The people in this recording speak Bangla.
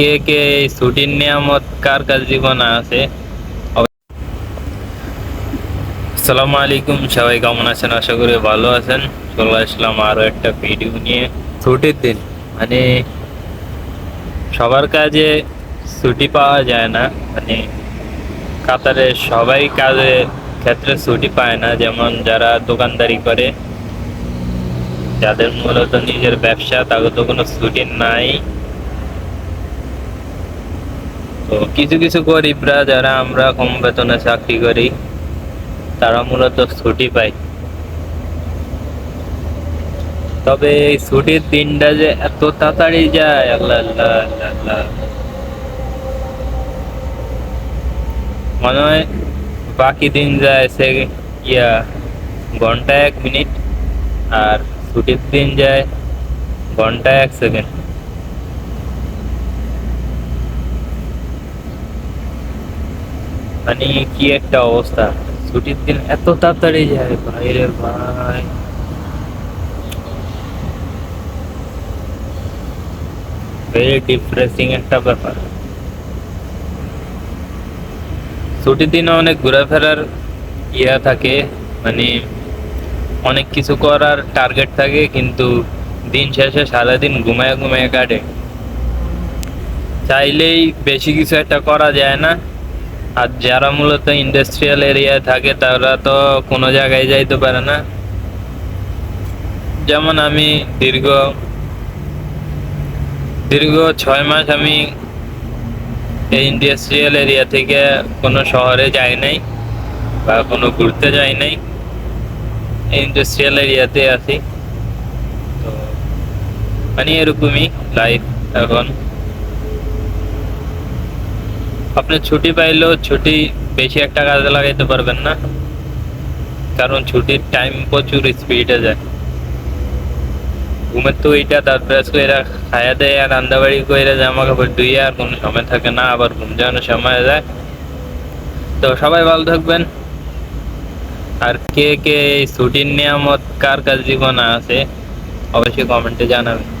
কে কে এই ছুটির নিয়ামত কার কার জীবনে আছে? আসসালামু আলাইকুম, সবাই কেমন আছেন? আশা করি ভালো আছেন। চলে আসলাম আরও একটা ভিডিও নিয়ে। ছুটির দিন মানে সবার কাজে ছুটি পাওয়া যায় না মানে কাতারে সবাই কাজের ক্ষেত্রে ছুটি পায় না, যেমন যারা দোকানদারি করে, যাদের মূলত নিজের ব্যবসা, তাদের তো কোনো ছুটি নাই। তো কিছু কিছু গরিবরা যারা আমরা কম বেতনে চাকরি করি, তারা মূলত ছুটি পায়। তবে এই ছুটির দিনটা যে এত তাড়াতাড়ি যায়, আল্লাহ আল্লাহ মনে হয় বাকি দিন যায় সে ইয়া ঘণ্টা এক মিনিট, আর ছুটির দিন যায় ঘণ্টা এক সেকেন্ড। মানে কি একটা অবস্থা। ছুটির দিন এত তাড়াতাড়ি যায়, ভাই রে ভাই। ভেরি ডিপ্রেসিং একটা ব্যাপার। ছুটির দিনে অনেক ঘোরাফেরার ইয়া থাকে মানে অনেক কিছু করার টার্গেট থাকে, কিন্তু দিন শেষে সারাদিন ঘুমায় ঘুমায় কাটে। চাইলেই বেশি কিছু একটা করা যায় না। আর যারা মূলত ইন্ডাস্ট্রিয়াল এরিয়ায় থাকে, তারা তো কোনো জায়গায় যাইতে পারে না। যেমন আমি দীর্ঘ দীর্ঘ ছয় মাস আমি এই ইন্ডাস্ট্রিয়াল এরিয়া থেকে কোনো শহরে যাই নাই বা কোনো ঘুরতে যাই নাই। ইন্ডাস্ট্রিয়াল এরিয়াতে আছি। তো মানে এরকমই লাইফ এখন। আপনি ছুটি পাইলেও ছুটি বেশি একটা কাজে লাগাইতে পারবেন না। কারণ ছুটির টাইম প্রচুর স্পিডে যায়। ঘুমের তো ওইটা দাঁত করে খায়া দেয় আর রান্না বাড়ি করে জামা কাপড় ধুয়ে আর কোনো সময় থাকে না, আবার ঘুম যাওয়ানোর সময় যায়। তো সবাই ভালো থাকবেন। আর কে কে এই ছুটির নিয়ামত কার কার জীবনে আছে, অবশ্যই কমেন্টে জানাবেন।